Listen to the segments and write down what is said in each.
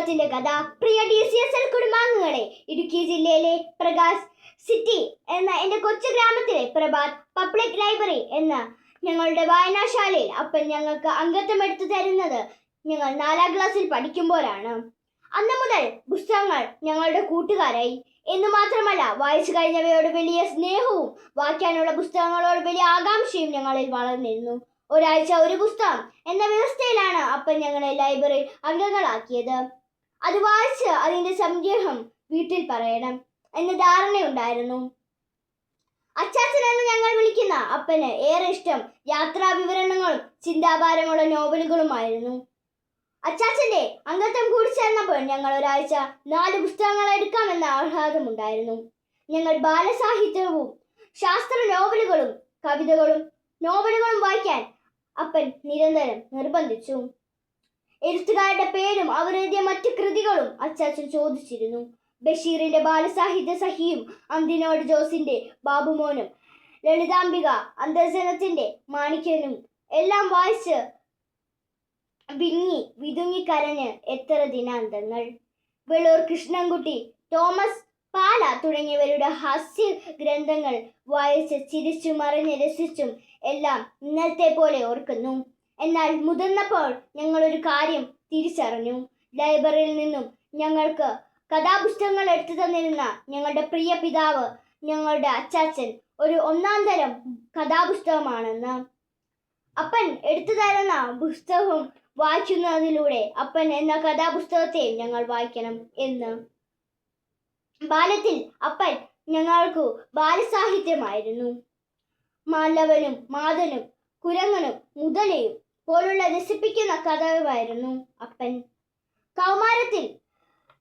പുസ്തകത്തിന്റെ കഥ. പ്രിയ ഡി സി എസ് എൽ കുടുംബാംഗങ്ങളെ ഇടുക്കി ജില്ലയിലെ പ്രകാശ് സിറ്റി എന്ന എന്റെ കൊച്ചു ഗ്രാമത്തിലെ പ്രഭാത് പബ്ലിക് ലൈബ്രറി എന്ന ഞങ്ങളുടെ വായനാശാലയിൽ അപ്പൻ ഞങ്ങൾക്ക് അംഗത്വം എടുത്തു തരുന്നത് ഞങ്ങൾ നാലാം ക്ലാസ്സിൽ പഠിക്കുമ്പോഴാണ്. അന്ന് മുതൽ പുസ്തകങ്ങൾ ഞങ്ങളുടെ കൂട്ടുകാരായി. എന്ന് മാത്രമല്ല വായിച്ചു കഴിഞ്ഞവയോട് വലിയ സ്നേഹവും വായിക്കാനുള്ള പുസ്തകങ്ങളോട് വലിയ ആകാംക്ഷയും ഞങ്ങളിൽ വളർന്നിരുന്നു. ഒരാഴ്ച ഒരു പുസ്തകം എന്ന വ്യവസ്ഥയിലാണ് അപ്പൻ ഞങ്ങളെ ലൈബ്രറി അംഗങ്ങളാക്കിയത്. അത് വായിച്ച് അതിന്റെ സംഗ്രഹം വീട്ടിൽ പറയണം എന്ന ധാരണയുണ്ടായിരുന്നു. അച്ചാച്ചൻ എന്ന് ഞങ്ങൾ വിളിക്കുന്ന അപ്പന് ഏറെ ഇഷ്ടം യാത്രാ വിവരണങ്ങളും ചിന്താഭാരമുള്ള നോവലുകളുമായിരുന്നു. അച്ചാച്ചന്റെ അംഗത്വം കൂടി ചേർന്നപ്പോൾ ഞങ്ങൾ ഒരാഴ്ച നാല് പുസ്തകങ്ങൾ എടുക്കാമെന്ന ആഹ്ലാദമുണ്ടായിരുന്നു. ഞങ്ങൾ ബാലസാഹിത്യവും ശാസ്ത്ര നോവലുകളും കവിതകളും നോവലുകളും വായിക്കാൻ അപ്പൻ നിരന്തരം നിർബന്ധിച്ചു. എഴുത്തുകാരുടെ പേരും അവർ എഴുതിയ മറ്റു കൃതികളും അച്ചാച്ചൻ ചോദിച്ചിരുന്നു. ബഷീറിന്റെ ബാലസാഹിത്യ സഹിയും അന്തിനോട് ജോസിന്റെ ബാബുമോനും ലളിതാംബിക അന്തർജനത്തിന്റെ മാണിക്യനും എല്ലാം വായിച്ച് വിങ്ങി വിതുങ്ങിക്കരഞ്ഞ് എത്ര ദിനാന്തങ്ങൾ. വെള്ളൂർ കൃഷ്ണൻകുട്ടി തോമസ് പാല തുടങ്ങിയവരുടെ ഹാസ്യ ഗ്രന്ഥങ്ങൾ വായിച്ച് ചിരിച്ചും മറിഞ്ഞ് രസിച്ചും എല്ലാം ഇന്നത്തെ പോലെ ഓർക്കുന്നു. എന്നാൽ മുതിർന്നപ്പോൾ ഞങ്ങൾ ഒരു കാര്യം തിരിച്ചറിഞ്ഞു. ലൈബ്രറിയിൽ നിന്നും ഞങ്ങൾക്ക് കഥാപുസ്തകങ്ങൾ എടുത്തു തന്നിരുന്ന ഞങ്ങളുടെ പ്രിയ പിതാവ് ഞങ്ങളുടെ അച്ചാച്ചൻ ഒരു ഒന്നാം തരം കഥാപുസ്തകമാണെന്ന്. അപ്പൻ എടുത്തു തരുന്ന പുസ്തകവും വായിക്കുന്നതിലൂടെ അപ്പൻ എന്ന കഥാപുസ്തകത്തെ ഞങ്ങൾ വായിക്കണം എന്ന്. ബാലത്തിൽ അപ്പൻ ഞങ്ങൾക്കു ബാലസാഹിത്യമായിരുന്നു. മാലവനും മാതനും കുരങ്ങനും മുതലയും പോലുള്ള രസിപ്പിക്കുന്ന കഥകളായിരുന്നു അപ്പൻ. കൗമാരത്തിൽ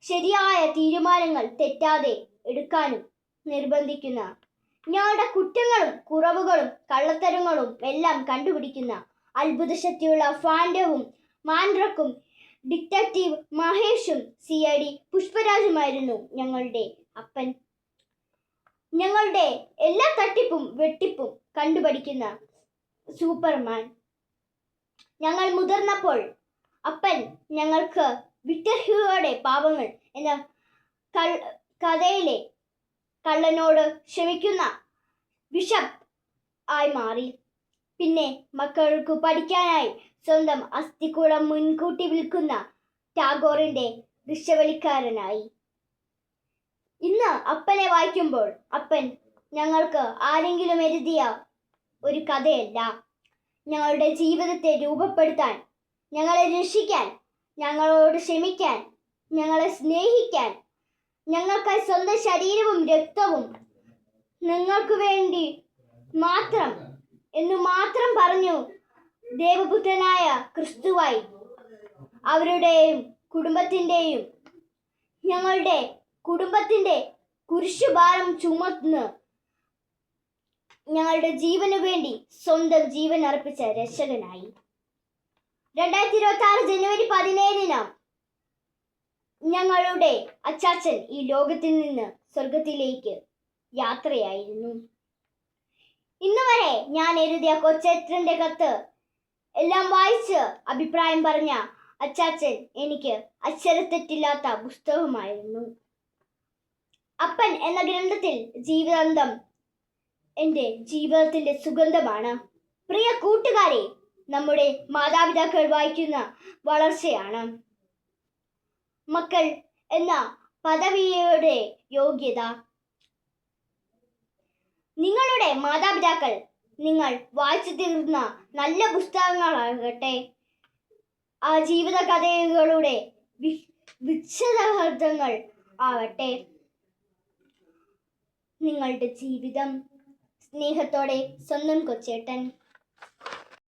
ശരിയായ തീരുമാനങ്ങൾ തെറ്റാതെ എടുക്കാനും നിർബന്ധിക്കുന്ന ഞങ്ങളുടെ കുറ്റങ്ങളും കുറവുകളും കള്ളത്തരങ്ങളും എല്ലാം കണ്ടുപിടിക്കുന്ന അത്ഭുത ശക്തിയുള്ള ഫാൻഡവും മാൻഡ്രക്കും ഡിറ്റക്റ്റീവ് മഹേഷും സി ഐ ഡി പുഷ്പരാജുമായിരുന്നു ഞങ്ങളുടെ അപ്പൻ. ഞങ്ങളുടെ എല്ലാ തട്ടിപ്പും വെട്ടിപ്പും കണ്ടുപഠിക്കുന്ന സൂപ്പർമാൻ. ഞങ്ങൾ മുതിർന്നപ്പോൾ അപ്പൻ ഞങ്ങൾക്ക് വിക്ടർ ഹ്യൂയുടെ പാവങ്ങൾ എന്ന കഥയിലെ കള്ളനോട് ക്ഷമിക്കുന്ന ബിഷപ്പ് ആയി മാറി. പിന്നെ മക്കൾക്ക് പഠിക്കാനായി സ്വന്തം അസ്ഥിക്കൂടം മുൻകൂട്ടി വിൽക്കുന്ന ടാഗോറിന്റെ ദൃശ്യവലിക്കാരനായി. ഇന്ന് അപ്പനെ വായിക്കുമ്പോൾ അപ്പൻ ഞങ്ങൾക്ക് ആരെങ്കിലും എഴുതിയ ഒരു കഥയല്ല. ഞങ്ങളുടെ ജീവിതത്തെ രൂപപ്പെടുത്താൻ ഞങ്ങളെ രക്ഷിക്കാൻ ഞങ്ങളോട് ക്ഷമിക്കാൻ ഞങ്ങളെ സ്നേഹിക്കാൻ ഞങ്ങൾക്കായി സ്വന്തം ശരീരവും രക്തവും നിങ്ങൾക്ക് വേണ്ടി മാത്രം എന്ന് മാത്രം പറഞ്ഞു ദേവപുത്രനായ ക്രിസ്തുവായി. അവരുടെയും കുടുംബത്തിന്റെയും ഞങ്ങളുടെ കുടുംബത്തിന്റെ കുരിശുഭാരം ചുമന്ന് ഞങ്ങളുടെ ജീവനു വേണ്ടി സ്വന്തം ജീവൻ അർപ്പിച്ച രക്ഷകനായി. രണ്ടായിരത്തി ഇരുപത്തി ആറ് ജനുവരി പതിനേഴിന് ഞങ്ങളുടെ അച്ചാച്ചൻ ഈ ലോകത്തിൽ നിന്ന് സ്വർഗത്തിലേക്ക് യാത്രയായിരുന്നു. ഇന്ന് വരെ ഞാൻ എഴുതിയ കൊച്ചേത്രന്റെ കത്ത് എല്ലാം വായിച്ച് അഭിപ്രായം പറഞ്ഞ അച്ചാച്ചൻ എനിക്ക് അക്ഷരത്തെറ്റില്ലാത്ത പുസ്തകമായിരുന്നു അപ്പൻ എന്ന ഗ്രന്ഥത്തിൽ ജീവിതാന്തം എന്റെ ജീവിതത്തിന്റെ സുഗന്ധമാണ്. പ്രിയ കൂട്ടുകാരെ നമ്മുടെ മാതാപിതാക്കൾ വായിക്കുന്ന വളർച്ചയാണ്. മക്കൾ എന്ന പദവിയുടെ യോഗ്യത. നിങ്ങളുടെ മാതാപിതാക്കൾ നിങ്ങൾ വായിച്ചു തീർന്ന നല്ല പുസ്തകങ്ങളാകട്ടെ ആ ജീവിത കഥകളുടെ വിശദങ്ങൾ ആവട്ടെ. നിങ്ങളുടെ ജീവിതം സ്നേഹത്തോടെ സ്വന്തം കൊച്ചേട്ടൻ.